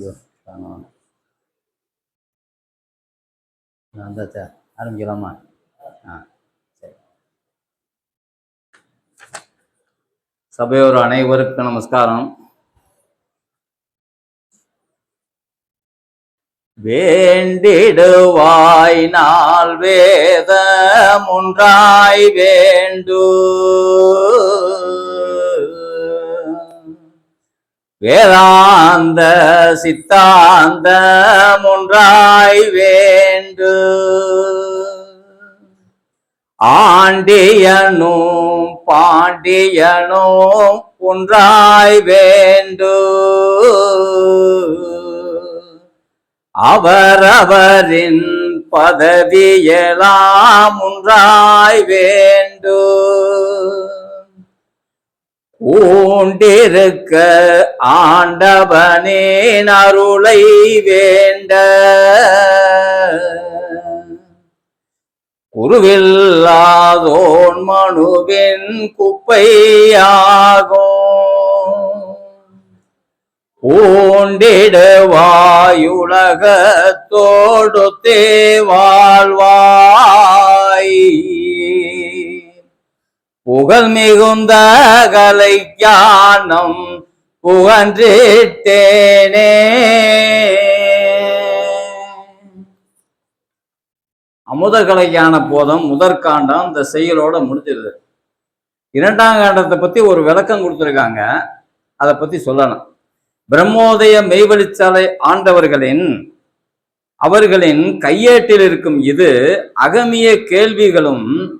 ஐயோ காணோம் வந்தாச்சா ஆரம்பிக்கலாமா ஆ சரி சபையோர் அனைவருக்கும் நமஸ்காரம் வேண்டிடுவாய் நாள் வேத முன்றாய் வேண்டு வேதாந்த சித்தாந்த ஒன்றாய் வேண்டு. ஆண்டியனும் பாண்டியனும் ஒன்றாய் வேண்டு. அவரவரின் பதவியெல்லாம் ஒன்றாய் வேண்டு. ஊண்டிருக்க ஆண்டவனேன் அருளை வேண்ட. குருவில்லாதோன் மனுவின் குப்பையாகும். பூண்டிடுவாயுலகத்தோடு தேவாழ்வாய். புகழ் மிகுந்த கலை ஞானம் புகன்றிட்டேனே அமுத கலைக்கான போதம் முதற்காண்டம் இந்த செயலோட முடிஞ்சிருது. இரண்டாம் காண்டத்தை பத்தி ஒரு விளக்கம் கொடுத்துருக்காங்க. அதை பத்தி சொல்லணும். பிரம்மோதய மெய்வழிச்சாலை ஆண்டவர்களின் அவர்களின் கையேட்டில் இருக்கும் இது அகமிய கேள்விகளும்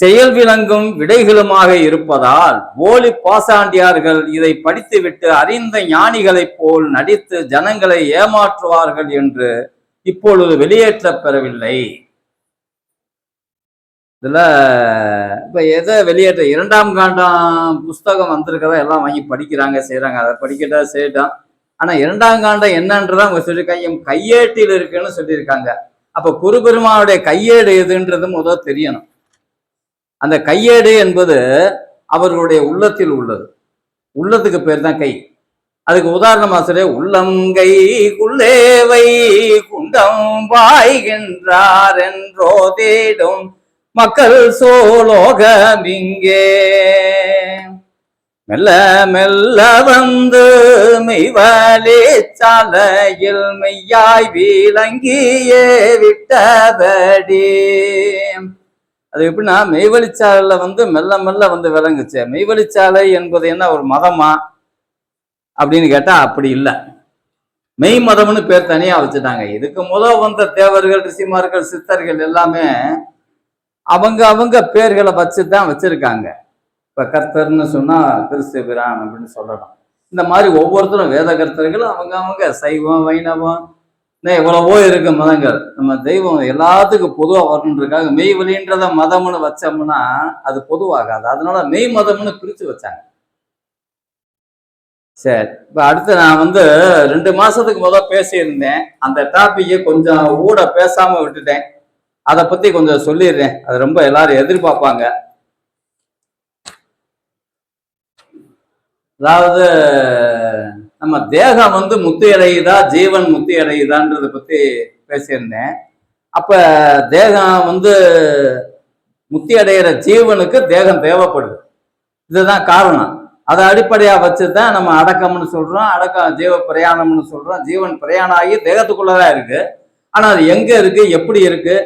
செயல் விளங்கும் விடைகளுமாக இருப்பதால் போலி பாசாண்டியார்கள் இதை படித்துவிட்டு அறிந்த ஞானிகளைப் போல் நடித்து ஜனங்களை ஏமாற்றுவார்கள் என்று இப்பொழுது வெளியேற்ற பெறவில்லை. இதுல இப்ப எதை வெளியேற்ற இரண்டாம் காண்டம் புஸ்தகம் வந்திருக்கிறத எல்லாம் வாங்கி படிக்கிறாங்க செய்யறாங்க அதை படிக்கட்டா செய்யட்டும் ஆனா இரண்டாம் காண்டம் என்னன்றதான் அவங்க சொல்லியிருக்காங்க. என் கையேட்டில் இருக்குன்னு சொல்லியிருக்காங்க. அப்ப குருபெருமானுடைய கையேடு எதுன்றது முதல் தெரியணும். அந்த கையேடு என்பது அவர்களுடைய உள்ளத்தில் உள்ளது. உள்ளத்துக்கு பேர் தான் கை. அதுக்கு உதாரணம் ஆசிரியர் உள்ளங்கை குள்ளேவை குண்டம் பாய்கின்றார் என்றோ தேடும் மக்கள் சோலோகமிங்கே மெல்ல மெல்ல வந்து மெய்வலே சாலையில் மெய்யாய் விளங்கியே விட்டபடி. அது எப்படின்னா மெய்வழிச்சாலையில் வந்து மெல்ல மெல்ல வந்து விளங்குச்சு. மெய்வழிச்சாலை என்பது என்ன? ஒரு மதமா? அப்படின்னு கேட்டால் அப்படி இல்லை. மெய் மதம்னு பேர் தனியாக வச்சுட்டாங்க. இதுக்கு முதல் வந்த தேவர்கள் ரிஷிமார்கள் சித்தர்கள் எல்லாமே அவங்க அவங்க பேர்களை வச்சு தான் வச்சுருக்காங்க. இப்போ கர்த்தர்னு சொன்னால் கிறிஸ்து பிரான் அப்படின்னு சொல்லலாம். இந்த மாதிரி ஒவ்வொருத்தரும் வேத கர்த்தர்களும் அவங்க அவங்க சைவம் வைணவம் எவ்வளவோ இருக்கு மதங்கள். நம்ம தெய்வம் எல்லாத்துக்கும் பொதுவாக வரணுன்றக்காக மெய் வழின்றத மதம்னு வச்சோம்னா அது பொதுவாகாது. அதனால மெய் மதம்னு பிரித்து வச்சாங்க. சரி இப்போ அடுத்து நான் வந்து ரெண்டு மாசத்துக்கு முதல் பேசியிருந்தேன். அந்த டாப்பிக்கை கொஞ்சம் ஊட பேசாம விட்டுட்டேன். அதை பத்தி கொஞ்சம் சொல்லிடுறேன். அது ரொம்ப எல்லாரும் எதிர்பார்ப்பாங்க. அதாவது நம்ம தேகம் வந்து முத்தி அடையுதா ஜீவன் முத்தி அடையுதான்றதை பத்தி பேசியிருந்தேன். அப்ப தேகம் வந்து முத்தி அடைகிற ஜீவனுக்கு தேகம் தேவைப்படுது. இதுதான் காரணம். அதை அடிப்படையா வச்சு தான் நம்ம அடக்கம்னு சொல்றோம் அடக்கம் ஜீவ பிரயாணம்னு சொல்றோம். ஜீவன் பிரயாணம் ஆகி தேகத்துக்குள்ளதான் இருக்கு. ஆனா அது எங்க இருக்கு எப்படி இருக்கு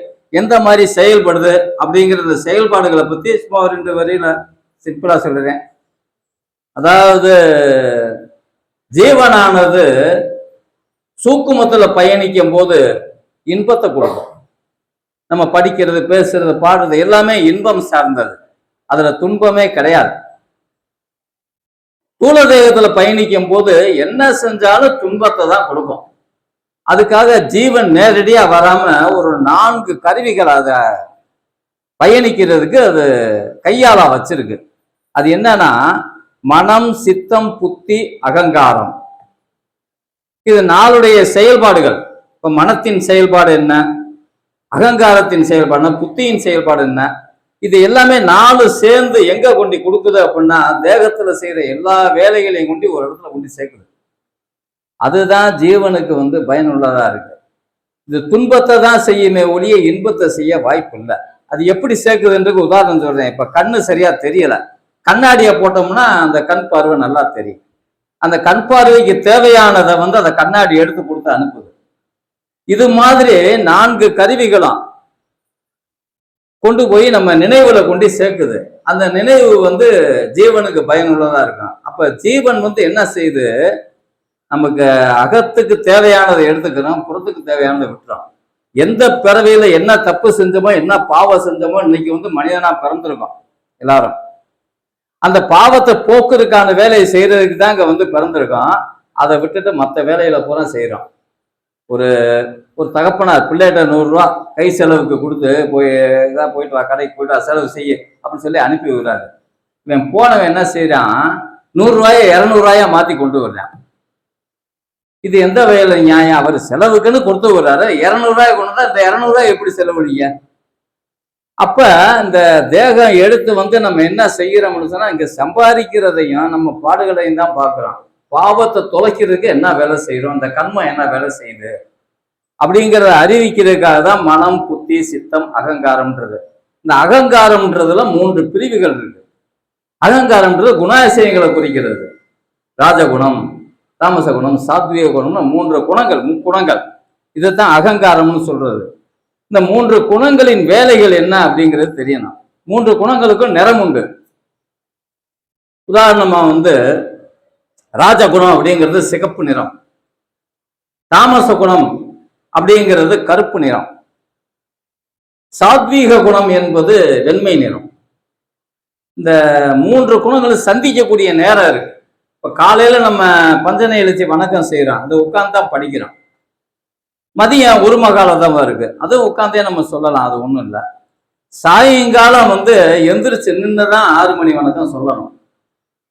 எந்த மாதிரி செயல்படுது அப்படிங்கிற செயல்பாடுகளை பத்தி சும்மா ரெண்டு வரியில சிம்பிளா சொல்றேன். அதாவது ஜீவனானது சூக்குமத்துல பயணிக்கும் போது இன்பத்தை கொடுக்கும். நம்ம படிக்கிறது பேசுறது பாடுறது எல்லாமே இன்பம் சார்ந்தது. அதுல துன்பமே கிடையாது. தூள தேகத்துல பயணிக்கும் போது என்ன செஞ்சாலும் துன்பத்தை தான் கொடுக்கும். அதுக்காக ஜீவன் நேரடியா வராம ஒரு நான்கு கருவிகள் அத பயணிக்கிறதுக்கு அது கையாளா வச்சிருக்கு. அது என்னன்னா மனம் சித்தம் புத்தி அகங்காரம். இது நாளுடைய செயல்பாடுகள். இப்ப மனத்தின் செயல்பாடு என்ன? அகங்காரத்தின் செயல்பாடு புத்தியின் செயல்பாடு என்ன? இது எல்லாமே நாலு சேர்ந்து எங்க கொண்டு கொடுக்குது அப்படின்னா தேகத்துல செய்யற எல்லா வேலைகளையும் கொண்டு ஒரு இடத்துல கொண்டு சேர்க்குது. அதுதான் ஜீவனுக்கு வந்து பயனுள்ளதா இருக்கு. இது துன்பத்தை தான் செய்யுமே ஒழிய இன்பத்தை செய்ய வாய்ப்பு இல்லை அது எப்படி சேர்க்குதுன்றது உதாரணம் சொல்றேன். இப்ப கண்ணு சரியா தெரியல. கண்ணாடியை போட்டோம்னா அந்த கண் பார்வை நல்லா தெரியும். அந்த கண் பார்வைக்கு தேவையானதை வந்து அந்த கண்ணாடி எடுத்து கொடுத்து அனுப்புது. இது மாதிரி நான்கு கருவிகளும் கொண்டு போய் நம்ம நினைவுல கொண்டு சேர்க்குது. அந்த நினைவு வந்து ஜீவனுக்கு பயனுள்ளதா இருக்கும். அப்ப ஜீவன் வந்து என்ன செய்யுது நமக்கு அகத்துக்கு தேவையானதை எடுத்துக்கிறோம் புறத்துக்கு தேவையானதை விட்டுறோம். எந்த பிறவியில என்ன தப்பு செஞ்சோமோ என்ன பாவம் செஞ்சோமோ இன்னைக்கு வந்து மனிதனா பிறந்திருக்கோம். எல்லாரும். அந்த பாவத்தை போக்குறதுக்கான வேலையை செய்யறதுக்கு தான் இங்க வந்து பிறந்திருக்கோம் அதை விட்டுட்டு மற்ற வேலையில பூரா செய்யறோம் ஒரு ஒரு தகப்பனார் பிள்ளைகிட்ட நூறுரூவா கை செலவுக்கு கொடுத்து போய் இதாக போயிட்டு வா கடைக்கு போயிட்டு வா செலவு செய்ய அப்படின்னு சொல்லி அனுப்பி விடுறாரு. இவன் போனவன் என்ன செய்கிறான் நூறுரூவாயை இரநூறுவாயா மாத்தி கொண்டு வர்றான். இது எந்த வகையில் நியாயம்? அவர் செலவுக்குன்னு கொடுத்து விடுறாரு. இரநூறுவாய் கொண்டு இந்த இரநூறுவாய் எப்படி செலவழிங்க? அப்ப இந்த தேகம் எடுத்து வந்து நம்ம என்ன செய்யறோம்னு சொன்னா இங்க சம்பாதிக்கிறதையும் நம்ம பாடுகளையும் தான் பார்க்குறோம். பாவத்தை தொலைக்கிறதுக்கு என்ன வேலை செய்யறோம்? இந்த கண்மம் என்ன வேலை செய்யுது? அப்படிங்கிறத அறிவிக்கிறதுக்காக தான் மனம் புத்தி சித்தம் அகங்காரம்ன்றது. இந்த அகங்காரம்ன்றதுல மூன்று பிரிவுகள் இருக்கு. அகங்காரம்ன்றது குணாதிசயங்களை குறிக்கிறது. ராஜகுணம் தாமச குணம் சாத்விக குணம்னு மூன்று குணங்கள் முக்குணங்கள். இதைத்தான் அகங்காரம்னு சொல்றது. இந்த மூன்று குணங்களின் வேலைகள் என்ன அப்படிங்கிறது தெரியணும். மூன்று குணங்களுக்கும் நிறம் உண்டு. உதாரணமா வந்து ராஜகுணம் அப்படிங்கிறது சிகப்பு நிறம். தாமச குணம் அப்படிங்கிறது கருப்பு நிறம். சாத்வீக குணம் என்பது வெண்மை நிறம். இந்த மூன்று குணங்களும் சந்திக்கக்கூடிய நேரம் இருக்கு. இப்ப காலையில நம்ம பஞ்சனை எழுச்சி வணக்கம் செய்யறோம் அது உட்கார்ந்து தான் படிக்கிறோம். மதியம் ஒரு மகாலதம் இருக்கு. அதுவும் உட்காந்தே நம்ம சொல்லலாம் அது ஒன்றும் இல்லை. சாயங்காலம் வந்து எந்திரிச்சு நின்று தான் ஆறு மணி வணக்கம் சொல்லணும்.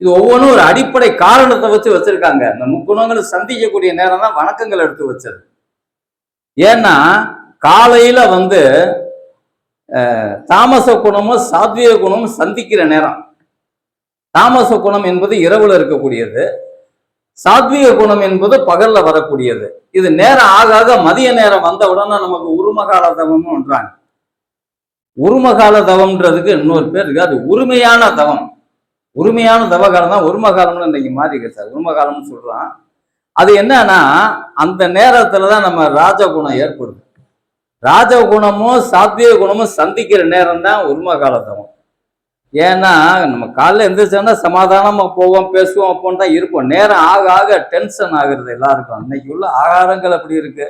இது ஒவ்வொன்றும் ஒரு அடிப்படை காரணத்தை வச்சு வச்சிருக்காங்க. இந்த முக்குணங்கள் சந்திக்கக்கூடிய நேரம் தான் வணக்கங்கள் எடுத்து வச்சது. ஏன்னா காலையில வந்து தாமச குணமும் சாத்விய குணமும் சந்திக்கிற நேரம். தாமச குணம் என்பது இரவுல இருக்கக்கூடியது. சாத்விக குணம் என்பது பகல்ல வரக்கூடியது. இது நேரம் ஆக ஆக மதிய நேரம் வந்த உடனே நமக்கு உருமகால தவம்ன்றாங்க உருமகால தவம்ன்றதுக்கு இன்னொரு பேர் இருக்கு. அது உரிமையான தவம். உரிமையான தவகாலம் தான் உருமகாலம்னு இன்னைக்கு மாறி சார். உருமகாலம்னு சொல்றான். அது என்னன்னா அந்த நேரத்துல தான் நம்ம ராஜகுணம் ஏற்படுது. ராஜகுணமும் சாத்விக குணமும் சந்திக்கிற நேரம் தான் உருமகால தவம். ஏன்னா நம்ம காலைல எழுந்திரிச்சோன்னா சமாதானமாக போவோம் பேசுவோம் அப்போன்னு தான் இருப்போம். நேரம் ஆக ஆக டென்ஷன் ஆகுறது எல்லாருக்கும். இன்னைக்கு உள்ள ஆகாரங்கள் அப்படி இருக்கு.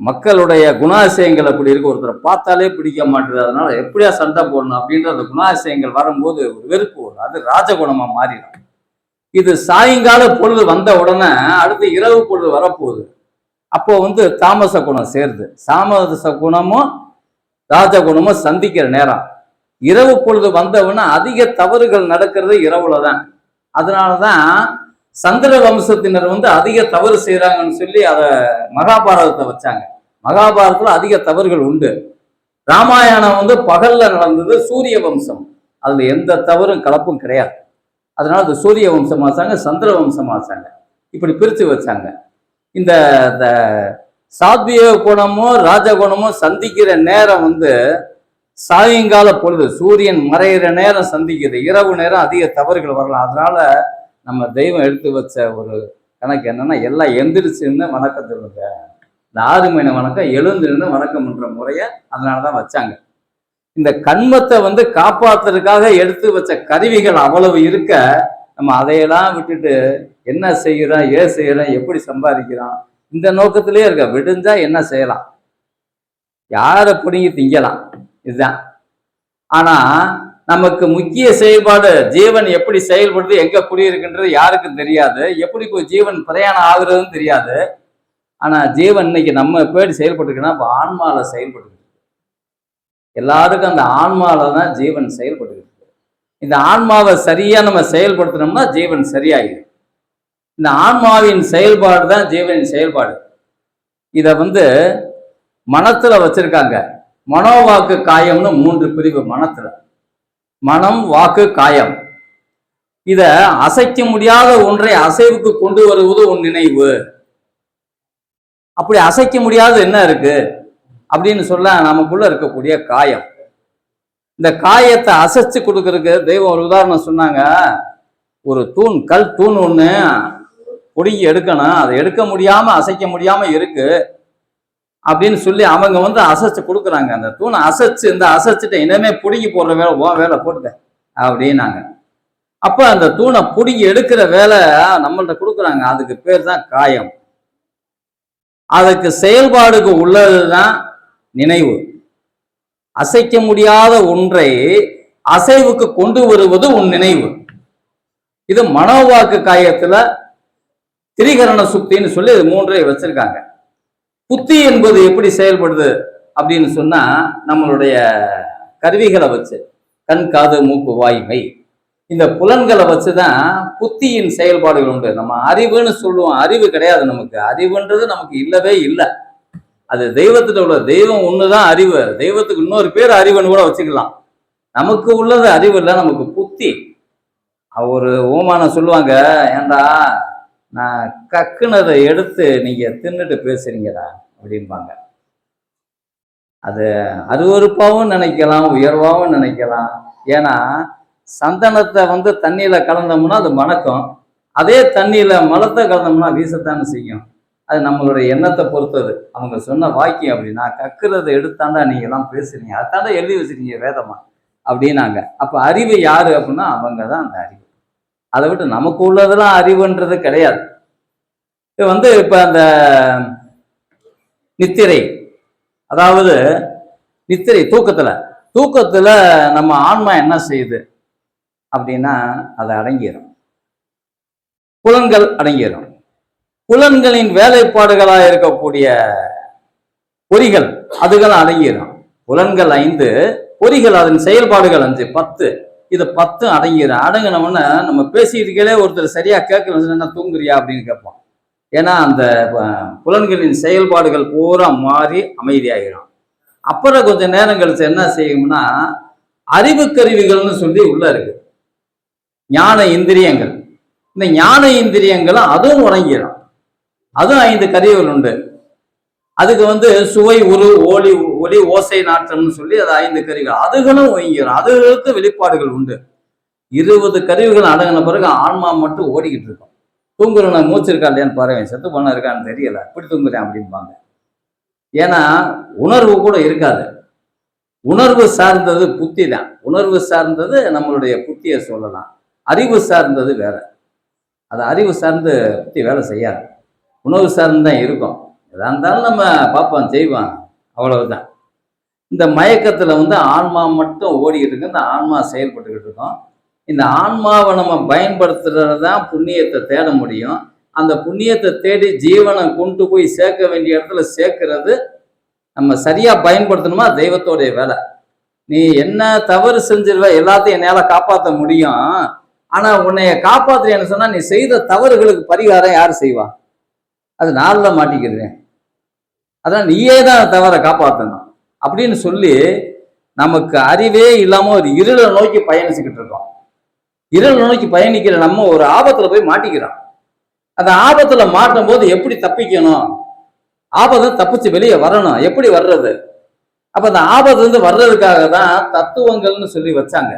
மக்களுடைய குணாதிசயங்கள் அப்படி இருக்கு. ஒருத்தரை பார்த்தாலே பிடிக்க மாட்டேது. அதனால எப்படியா சண்டை போடணும் அப்படின்ற அந்த குணாதிசயங்கள் வரும்போது ஒரு வெறுப்பு வரும். அது ராஜகுணமாக மாறிடும். இது சாயங்கால பொழுது வந்த உடனே அடுத்து இரவு பொழுது வரப்போகுது. அப்போ வந்து தாமச குணம் சேருது. சாமச குணமும் ராஜகுணமும் சந்திக்கிற நேரம். இரவு பொழுது வந்தவுன்னா அதிக தவறுகள் நடக்கிறது இரவுல தான் அதனாலதான் சந்திர வம்சத்தினர் வந்து அதிக தவறு செய்கிறாங்கன்னு சொல்லி அதை மகாபாரதத்தை வச்சாங்க. மகாபாரதத்தில் அதிக தவறுகள் உண்டு. ராமாயணம் வந்து பகல்ல நடந்தது சூரிய வம்சம். அதுல எந்த தவறும் கலப்பும் கிடையாது. அதனால அது சூரிய வம்சம் ஆச்சாங்க சந்திர வம்சம் ஆச்சாங்க. இப்படி பிரித்து வச்சாங்க. இந்த இந்த குணமும் ராஜகுணமும் சந்திக்கிற நேரம் வந்து சாயங்கால பொழுது சூரியன் மறையிற நேரம் சந்திக்குது. இரவு நேரம் அதிக தவறுகள் வரலாம். அதனால நம்ம தெய்வம் எடுத்து வச்ச ஒரு கணக்கு என்னன்னா எல்லாம் எந்திரிச்சுன்னு வணக்கம் சொல்லுங்க. இந்த ஆறு மணி வணக்கம் எழுந்திருந்து வணக்கம் முறையை முறைய அதனால தான் வச்சாங்க. இந்த கண்மத்தை வந்து காப்பாத்துறதுக்காக எடுத்து வச்ச கருவிகள் அவ்வளவு இருக்க நம்ம அதையெல்லாம் விட்டுட்டு என்ன செய்கிறோம் ஏன் செய்கிறோம் எப்படி சம்பாதிக்கிறோம் இந்த நோக்கத்திலே இருக்க. விடுஞ்சா என்ன செய்யலாம்? யாரை பிடிங்கி திங்கலாம்? இதுதான். ஆனா நமக்கு முக்கிய செயல்பாடு ஜீவன் எப்படி செயல்படுது எங்க குடியிருக்குன்றது யாருக்கும் தெரியாது. எப்படி போய் ஜீவன் பிரயாணம் ஆகுறதுன்னு தெரியாது. ஆனா ஜீவன் இன்னைக்கு நம்ம பேடி செயல்பட்டுருக்குன்னா இப்போ ஆன்மால செயல்பட்டு எல்லாருக்கும் அந்த ஆன்மால தான் ஜீவன் செயல்பட்டு இந்த ஆன்மாவை சரியா நம்ம செயல்படுத்தினோம்னா ஜீவன் சரியாயிடும் இந்த ஆன்மாவின் செயல்பாடு தான் ஜீவனின் செயல்பாடு. இதை வந்து மனத்துல வச்சிருக்காங்க. மனோவாக்கு காயம்னு மூன்று பிரிவு மனத்துல. மனம் வாக்கு காயம். இத அசைக்க முடியாத ஒன்றை அசைவுக்கு கொண்டு வருவது உன் நினைவு. அப்படி அசைக்க முடியாத என்ன இருக்கு? அப்படின்னு சொல்ல நமக்குள்ள இருக்கக்கூடிய காயம். இந்த காயத்தை அசைச்சு கொடுக்கறதுக்கு தெய்வம் ஒரு உதாரணம் சொன்னாங்க. ஒரு தூண் கல் தூண் ஒண்ணு பொடுங்கி எடுக்கணும். அதை எடுக்க முடியாம அசைக்க முடியாம இருக்கு. அப்படின்னு சொல்லி அவங்க வந்து அசைச்சு கொடுக்குறாங்க. அந்த தூணை அசைச்சு இந்த அசைச்சிட்ட இனிமே பிடுங்கி போடுற வேலை ஓ வேலை போட்டுக்க அப்படின்னாங்க. அப்ப அந்த தூணை பிடுங்கி எடுக்கிற வேலை நம்மள்கிட்ட கொடுக்குறாங்க. அதுக்கு பேர் தான் காயம். அதுக்கு செயல்பாடுக்கு உள்ளது தான் நினைவு. அசைக்க முடியாத ஒன்றை அசைவுக்கு கொண்டு வருவது உன் நினைவு. இது மனோவாக்கு காயத்துல திரிகரண சுக்தின்னு சொல்லி இது மூன்றை வச்சிருக்காங்க. புத்தி என்பது எப்படி செயல்படுது அப்படின்னு சொன்னா நம்மளுடைய கருவிகளை வச்சு கண் காது மூக்கு வாய்மை இந்த புலன்களை வச்சுதான் புத்தியின் செயல்பாடுகள் உண்டு. நம்ம அறிவுன்னு சொல்லுவோம். அறிவு கிடையாது நமக்கு. அறிவுன்றது நமக்கு இல்லவே இல்லை. அது தெய்வத்திட்ட உள்ள தெய்வம் ஒண்ணுதான் அறிவு. தெய்வத்துக்கு இன்னொரு பேர் அறிவுன்னு கூட வச்சுக்கலாம். நமக்கு உள்ளது அறிவு இல்லை நமக்கு புத்தி. ஒரு ஓமானம் சொல்லுவாங்க ஏன்டா நான் கக்குனதை எடுத்து நீங்கள் தின்னுட்டு பேசுறீங்களா? அப்படிம்பாங்க. அது அருவறுப்பாகவும் நினைக்கலாம் உயர்வாகவும் நினைக்கலாம். ஏன்னா சந்தனத்தை வந்து தண்ணியில் கலந்தோம்னா அது மணக்கும். அதே தண்ணியில் மலத்தை கலந்தோம்னா வீசத்தானே செய்யும். அது நம்மளுடைய எண்ணத்தை பொறுத்தது. அவங்க சொன்ன வாக்கியம் அப்படின்னா கக்குறதை எடுத்தாண்டா நீங்கள்லாம் பேசுறீங்க. அதாண்டா எழுதி வச்சுருக்கீங்க வேதமா. அப்படின்னாங்க. அப்போ அறிவு யாரு அப்படின்னா அவங்க தான் அந்த அறிவு. அதை விட்டு நமக்கு உள்ளதெல்லாம் அறிவுன்றது கிடையாது. இது வந்து இப்போ அந்த நித்திரை அதாவது நித்திரை தூக்கத்தில் தூக்கத்தில் நம்ம ஆன்மா என்ன செய்யுது? அப்படின்னா அதை அடங்கிடும் புலன்கள் அடங்கிடும் புலன்களின் வேலைப்பாடுகளாக இருக்கக்கூடிய பொறிகள் அதுகள் அடங்கிடும் புலன்கள் ஐந்து பொறிகள் அதன் செயல்பாடுகள் அஞ்சு பத்து. இது பத்து அடங்கிடும் அடங்கினோம்னா நம்ம பேசிக்கிட்டே ஒருத்தர் சரியா கேட்கல என்ன தூங்குறியா அப்படின்னு கேட்போம் ஏன்னா அந்த புலன்களின் செயல்பாடுகள் பூரா மாறி அமைதியாகிடும் அப்புறம் கொஞ்சம் நேரம் கழிச்சு என்ன செய்யும்னா அறிவு கருவிகள்னு சொல்லி உள்ள இருக்கு. ஞான இந்திரியங்கள். இந்த ஞான இந்திரியங்களும் அதுவும் உறங்கிடும் அதுவும் ஐந்து கருவிகள் உண்டு. அதுக்கு வந்து சுவை உரு ஒளி ஒளி ஓசை நாற்றம்னு சொல்லி அது ஐந்து கருவிகள். அதுகளும் ஒயங்கிடும் அதுகளுக்கு வெளிப்பாடுகள் உண்டு. இருபது கருவிகள் அடங்கின பிறகு ஆன்மா மட்டும் ஓடிக்கிட்டு இருக்கும். தூங்குறவன மூச்சு இருக்கா இல்லையான்னு பாருங்க செத்து பண்ண இருக்கான்னு தெரியல. இப்படி தூங்குறேன் அப்படிம்பாங்க. ஏன்னா உணர்வு கூட இருக்காது. உணர்வு சார்ந்தது புத்தி தான். உணர்வு சார்ந்தது நம்மளுடைய புத்தியை சொல்லலாம். அறிவு சார்ந்தது வேற. அது அறிவு சார்ந்து புத்தி வேலை செய்யாது. உணர்வு சார்ந்து தான் இருக்கும். எதாக இருந்தாலும் நம்ம பார்ப்போம் செய்வோம். அவ்வளவுதான். இந்த மயக்கத்தில் வந்து ஆன்மா மட்டும் ஓடிக்கிட்டு இருக்கு. இந்த ஆன்மா செயல்பட்டுக்கிட்டு இருக்கோம். இந்த ஆன்மாவை நம்ம பயன்படுத்துறது தான் புண்ணியத்தை தேட முடியும். அந்த புண்ணியத்தை தேடி ஜீவனை கொண்டு போய் சேர்க்க வேண்டிய இடத்துல சேர்க்கறது நம்ம சரியாக பயன்படுத்தணுமா? தெய்வத்தோடைய வேலை. நீ என்ன தவறு செஞ்சிருவ எல்லாத்தையும் என்னால் காப்பாற்ற முடியும். ஆனால் உன்னைய காப்பாற்றுறேன்னு சொன்னால் நீ செய்த தவறுகளுக்கு பரிகாரம் யார் செய்வா? அது நாளில் மாட்டிக்கிறேன் அதான் நீயே தான் தவறை காப்பாற்றணும் அப்படின்னு சொல்லி நமக்கு அறிவே இல்லாமல் ஒரு இருளை நோக்கி பயணிச்சுக்கிட்டு இருக்கோம். இருளை நோக்கி பயணிக்கிற நம்ம ஒரு ஆபத்தில் போய் மாட்டிக்கிறோம். அந்த ஆபத்தில் மாட்டும் போது எப்படி தப்பிக்கணும்? ஆபத்தை தப்பிச்சு வெளியே வரணும். எப்படி வர்றது? அப்போ அந்த ஆபத்துலேருந்து வர்றதுக்காக தான் தத்துவங்கள்னு சொல்லி வச்சாங்க.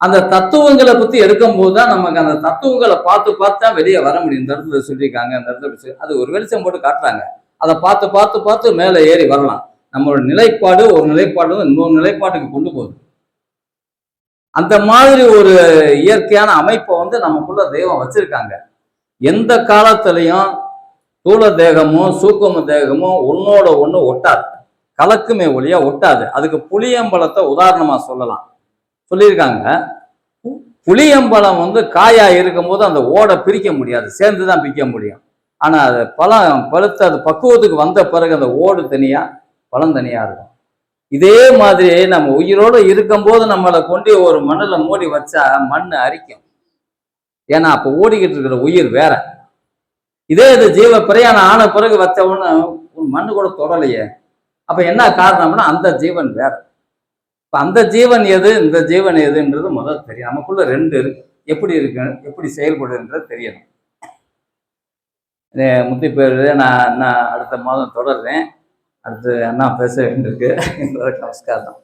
அந்த தத்துவங்களை பற்றி எடுக்கும்போது தான் நமக்கு அந்த தத்துவங்களை பார்த்து பார்த்து தான் வெளியே வர முடியும். இந்த இடத்துல சொல்லியிருக்காங்க அந்த இடத்துல அது ஒரு வெளிச்சம் போட்டு காட்டுறாங்க. அதை பார்த்து பார்த்து பார்த்து மேலே ஏறி வரலாம். நம்மளோட நிலைப்பாடு ஒரு நிலைப்பாடு வந்து இன்னொரு நிலைப்பாட்டுக்கு கொண்டு போகுது. அந்த மாதிரி ஒரு இயற்கையான அமைப்பை வந்து நமக்குள்ள தெய்வம் வச்சிருக்காங்க. எந்த காலத்திலையும் தூள தேகமும் சூக்கம தேகமும் ஒன்னோட ஒன்று ஒட்டாது. கலக்குமே ஒளியா ஒட்டாது. அதுக்கு புளியம்பழத்தை உதாரணமா சொல்லலாம். சொல்லியிருக்காங்க. புளியம்பழம் வந்து காயா இருக்கும்போது அந்த ஓடை பிரிக்க முடியாது. சேர்ந்து தான் பிரிக்க முடியும். ஆனால் அது பழம் பழுத்து அது பக்குவத்துக்கு வந்த பிறகு அந்த ஓடு தனியாக பழம் தனியாக இருக்கும். இதே மாதிரி நம்ம உயிரோடு இருக்கும்போது நம்மளை கொண்டு ஒரு மண்ணில் மூடி வச்சா மண் அரிக்கும். ஏன்னா அப்போ ஓடிக்கிட்டு இருக்கிற உயிர் வேற. இதே இது ஜீவ பிரயாணம் ஆன பிறகு வச்ச உடனே மண்ணு கூட தொடலையே. அப்போ என்ன காரணம்னா அந்த ஜீவன் வேற. இப்போ அந்த ஜீவன் எது இந்த ஜீவன் எதுன்றது முதல் தெரியும். நமக்குள்ள ரெண்டு இருக்கு. எப்படி இருக்கு எப்படி செயல்படுன்றது தெரியணும். முத்தி பேர் நான் நான் அடுத்த மாதம் தொடர்றேன். அடுத்து அண்ணா பேச வேண்டியிருக்கு. நமஸ்காரம்.